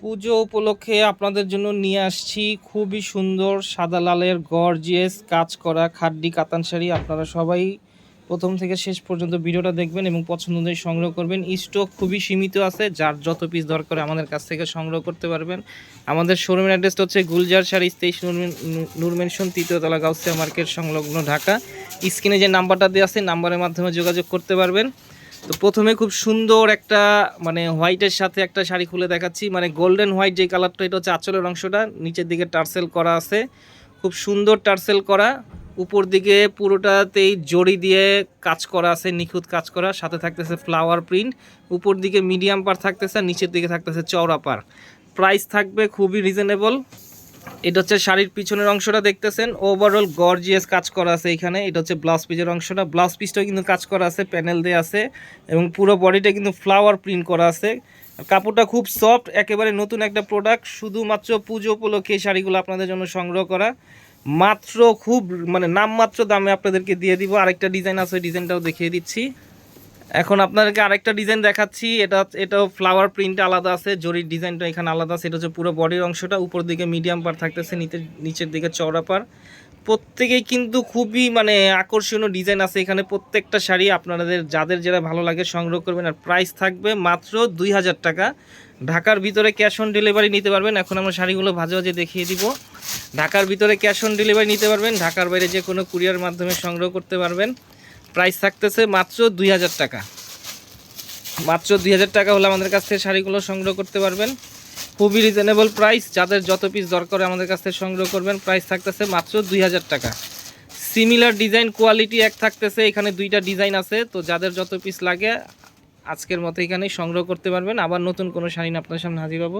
পুজো উপলক্ষে আপনাদের জন্য নিয়ে আসছি। খুবই সুন্দর সাদা লালের গর্জিয়াস কাজ করা খাড্ডি কাতান শাড়ি। আপনারা সবাই প্রথম থেকে শেষ পর্যন্ত ভিডিওটা দেখবেন এবং পছন্দ অনুযায়ী সংগ্রহ করবেন। স্টক খুবই সীমিত আছে, যার যত পিস দরকার আমাদের কাছ থেকে সংগ্রহ করতে পারবেন। আমাদের শোরুমের অ্যাড্রেসটা হচ্ছে গুলজার শাড়ি, তেইশ নুরমেনশন তৃতীয়তলা গাউসিয়া মার্কেট সংলগ্ন ঢাকা। স্ক্রিনে যে নাম্বারটা দেওয়া আছে নাম্বারের মাধ্যমে যোগাযোগ করতে পারবেন। তো প্রথমে খুব সুন্দর একটা মানে হোয়াইটের সাথে একটা শাড়ি খুলে দেখাচ্ছি। মানে গোল্ডেন হোয়াইট যে কালারটা এটা হচ্ছে আঁচলের অংশটা। নিচের দিকে টার্সেল করা আছে। খুব সুন্দর টার্সেল করা। উপর দিকে পুরোটাতেই জড়ি দিয়ে কাজ করা আছে, নিখুঁত কাজ করা। সাথে থাকতেছে ফ্লাওয়ার প্রিন্ট উপর দিকে মিডিয়াম পার থাকতেছে আর নিচের দিকে থাকতেছে চওড়া পার প্রাইস থাকবে খুবই রিজনেবল এটা হচ্ছে শাড়ির পিছনের অংশটা দেখতেছেন। ওভারঅল গর্জিয়াস কাজ করা আছে এখানে। এটা হচ্ছে ব্লাউজ পিসের অংশটা। ব্লাউজ পিসটাও কিন্তু কাজ করা আছে প্যানেল দিয়ে আছে এবং পুরো বডিটা কিন্তু ফ্লাওয়ার প্রিন্ট করা আছে। কাপড়টা খুব সফট একেবারে নতুন একটা প্রোডাক্ট শুধুমাত্র পুজো উপলক্ষে এই শাড়িগুলো আপনাদের জন্য সংগ্রহ করা। মাত্র খুব মানে নামমাত্র দামে আপনাদেরকে দিয়ে দিব। আরেকটা ডিজাইন আছে ডিজাইনটাও দেখিয়ে দিচ্ছি। এখন আপনাদেরকে আরেকটা ডিজাইন দেখাচ্ছি। এটা এটাও ফ্লাওয়ার প্রিন্ট আলাদা আছে, জরির ডিজাইনটা এখানে আলাদা আছে। এটা হচ্ছে পুরো বডির অংশটা, উপর দিকে মিডিয়াম পার থাকতেছে, নিচের নিচের দিকে চওড়া পার প্রত্যেকেই কিন্তু খুবই মানে আকর্ষণীয় ডিজাইন আছে এখানে। প্রত্যেকটা শাড়ি আপনাদের, যাদের যেটা ভালো লাগে সংগ্রহ করবেন। আর প্রাইস থাকবে মাত্র দুই হাজার টাকা। ঢাকার ভিতরে ক্যাশ অন ডেলিভারি নিতে পারবেন। এখন আমরা শাড়িগুলো ভাজে ভাজে দেখিয়ে দিব। ঢাকার ভিতরে ক্যাশ অন ডেলিভারি নিতে পারবেন। ঢাকার বাইরে যে কোনো কুরিয়ার মাধ্যমে সংগ্রহ করতে পারবেন। প্রাইস থাকতেছে মাত্র দুই হাজার টাকা। মাত্র দুই হাজার টাকা হলে আমাদের কাছ থেকে শাড়িগুলো সংগ্রহ করতে পারবেন। খুবই রিজনেবল প্রাইস যাদের যত পিস দরকার আমাদের কাছ থেকে সংগ্রহ করবেন। প্রাইস থাকতেছে মাত্র দুই হাজার টাকা। সিমিলার ডিজাইন কোয়ালিটি এক থাকতেছে, এখানে দুইটা ডিজাইন আছে। তো যাদের যত পিস লাগে, আজকের মতো এখানেই সংগ্রহ করতে পারবেন। আবার নতুন কোনো শাড়ি আপনার সামনে হাজির হব।